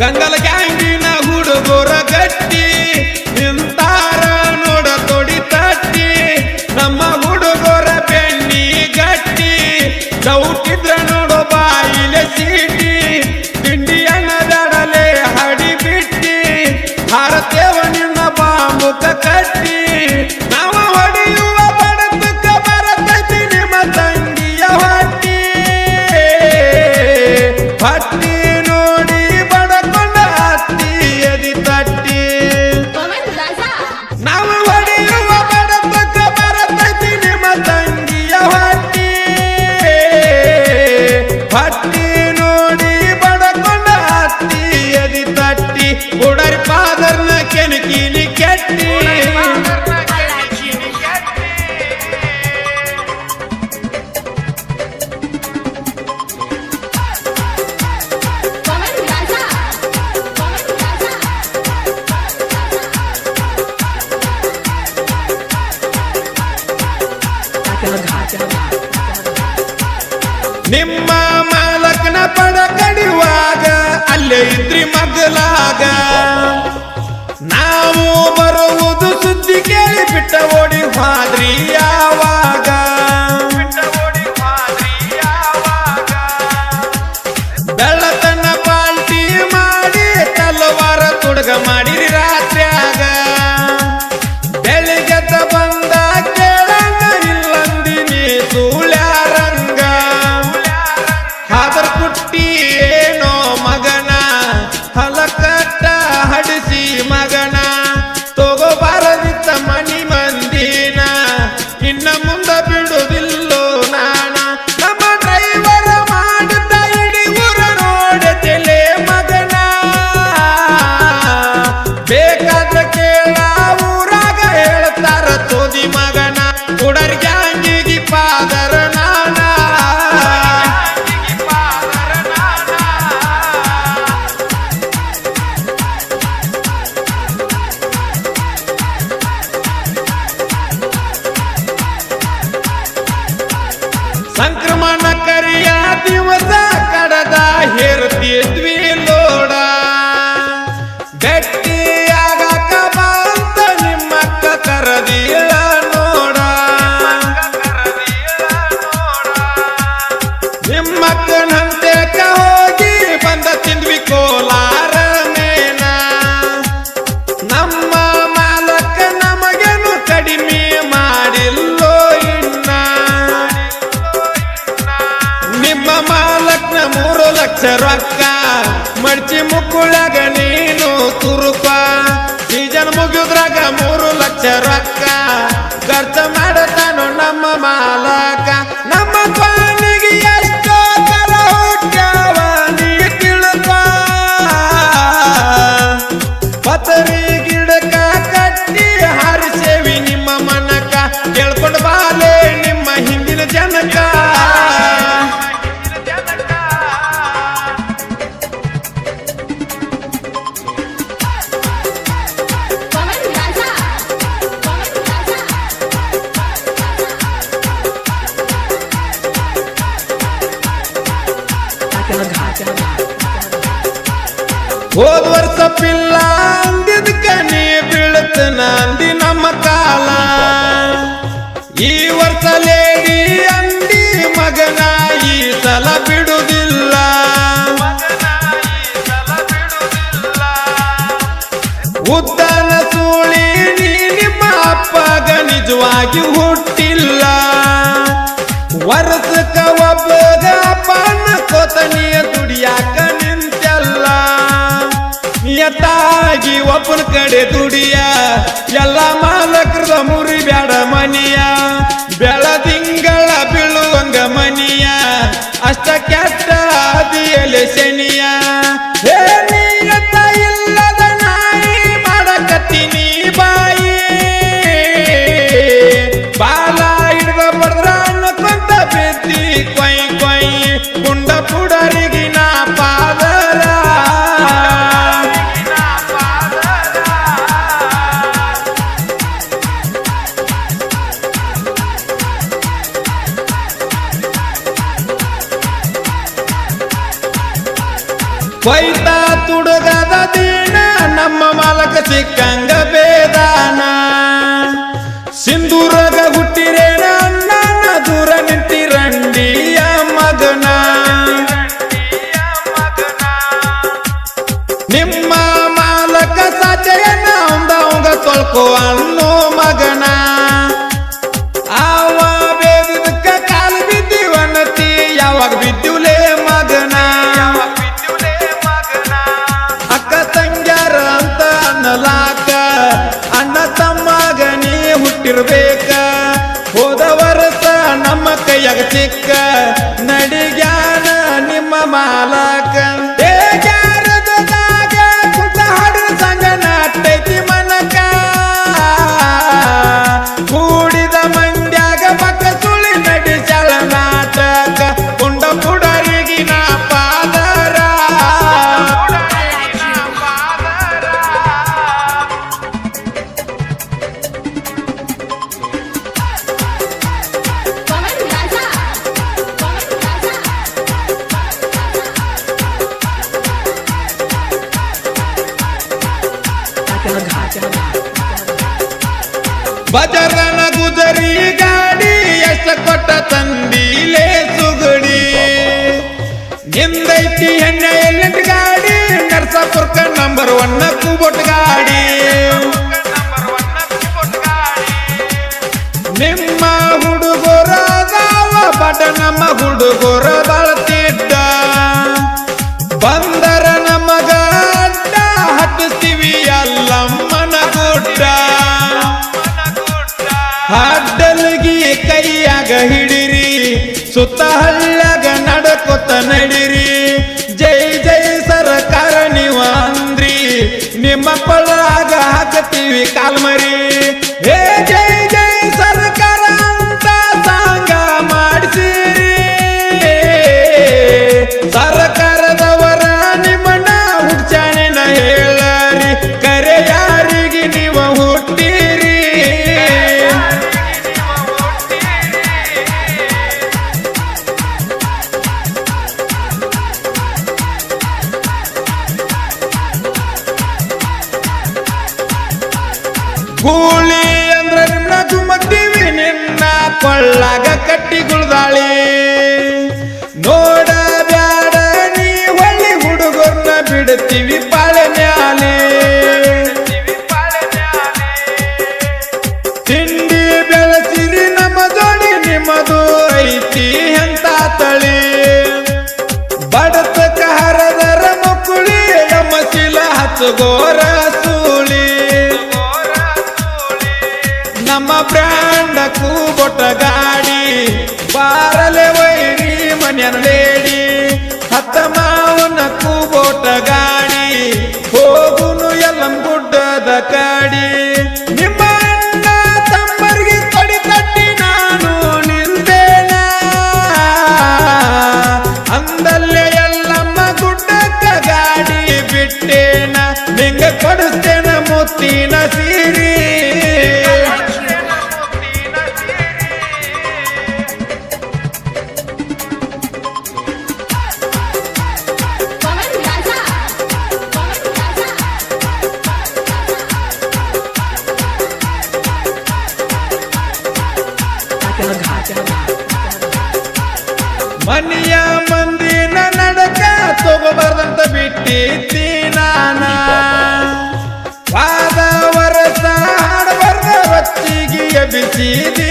ಗಂಗಲ canteen ಹುಡುಗರ ಗಟ್ಟಿ, ನಿಂತಾರ ನೋಡ ತೊಡಿ ತಟ್ಟಿ, ನಮ್ಮ ಹುಡುಗರ ಬೆಣ್ಣಿ ಗಟ್ಟಿ ಚೌಟಿದ್ರ ನೋಡು ಬಾಯಿಲೆ ಸೀಟಿ, ತಿಂಡಿ ದಡಲೆ ಹಡಿ ಬಿಟ್ಟಿ, ಭಾರತೇವ Raka ಹೋದ್ ವರ್ಷ ಪಿಲ್ಲ ಅಂದಿದ್ಕ ನೀ ಬೀಳತ್ ನಂದಿ ನಮ್ಮ ಕಾಲ. ಈ ವರ್ಷ ಲೇಡಿ ಅಂದಿ ಮಗನ ಈ ಸಲ ಬಿಡುವುದಿಲ್ಲ ಉದ್ದನ ಸೂಳಿ ನೀ ನಿಮ್ಮ ಅಪ್ಪಗ ನಿಜವಾಗಿ ಹುಟ್ಟಿಲ್ಲ. ವರ್ಷಕ್ಕ ಒಬ್ಬಗ ಅಪ್ಪನ ಒಬ್ಬನ ಕಡೆ ದುಡಿಯ ಎಲ್ಲ ಮಾಲಕರದ ಮುರಿ ಬ್ಯಾಡ ಮನಿಯ. ಬೆಳ ಸಿಕ್ಕಂಗ ಬೇದಾನ ಸಿಂಧೂರಗ ಹುಟ್ಟಿರೇನ ಅಣ್ಣನ ದೂರ ನಿಂತಿರಂಡಿಯ ಮಗನ. ನಿಮ್ಮ ಮಾಲಕ ಸಾಚೆಯನ್ನ ತೊಳ್ಕೊ ಅನ್ನೋ ಮಗನ. ಕೈಯಾಗ ಚಿಕ್ಕ ಬಜರನ ಗುಜರಿ ಗಾಡಿ ಎಷ್ಟ ಕೊಟ್ಟ ತಂದಿಲೇ ಸುಗುಡಿ. ನಿಂದೈತಿ ಹೆಣ್ಣೆ ಎಲ್ಲಿಂದ ಗಾಡಿ, ನರ್ಸಾಪುರ್ಕ ನಂಬರ್ ಒನ್ ಕೂಬೊಟ್ ಗಾಡಿ. ನಿಮ್ಮ ಹುಡುಗರ ಬಡ ನಮ್ಮ ಹುಡುಗರ ಬಳತಿದ್ದ. সুতাহল ಗೂಳಿ ಅಂದ್ರೆ ನಿನ್ನ ಚುಮತ್ತೀವಿ ನಿನ್ನ ಕೊಳ್ಳಾಗ ಕಟ್ಟಿ ಗುಳ್ದಾಳಿ. ನೋಡ ಬ್ಯಾಡ, ನೀ ಹೊಳ್ಳಿ ಹುಡುಗರ್ನ ಬಿಡ್ತೀವಿ ಪಾಳೆ ಮ್ಯಾಲೆ. ತಿಂಡಿ ಬೆಳೆಸಿರಿ, ನಮ್ಮ ಜೋಡಿ ನಿಮ್ಮದು ಐತಿ ಎಂತ ತಳಿ. ಬಡತಕ ಹರದರ ಮಕ್ಕಳಿ ಮಸಿಲ ಹಚ್ಚಗೋರ ನಮ್ಮ ಬ್ರ್ಯಾಂಡ ಕೂಬೊಟ್ಟ ಗಾಡಿ. ಬಿಟ್ಟಿದ್ದಿ ನಾನ. ವಾದ ವರಸ ಹಾಡಬಾರ್ದ ರೊಚ್ಚಿಗೆ ಬಿಸಿದಿ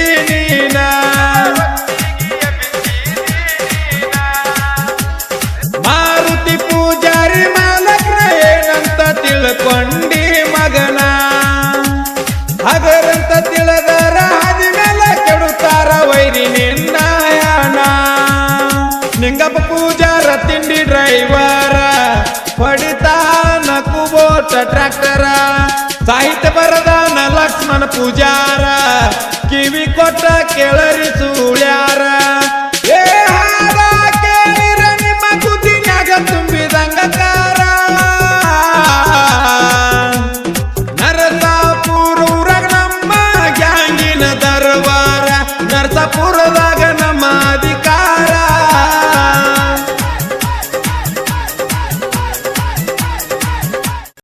ಟ್ರ್ಯಾಕ್ಟರ. ಸಾಹಿತ್ಯ ಬರದಾನ ಲಕ್ಷ್ಮಣ ಪೂಜಾರ. ಕಿವಿ ಕೊಟ್ಟ ಕೇಳ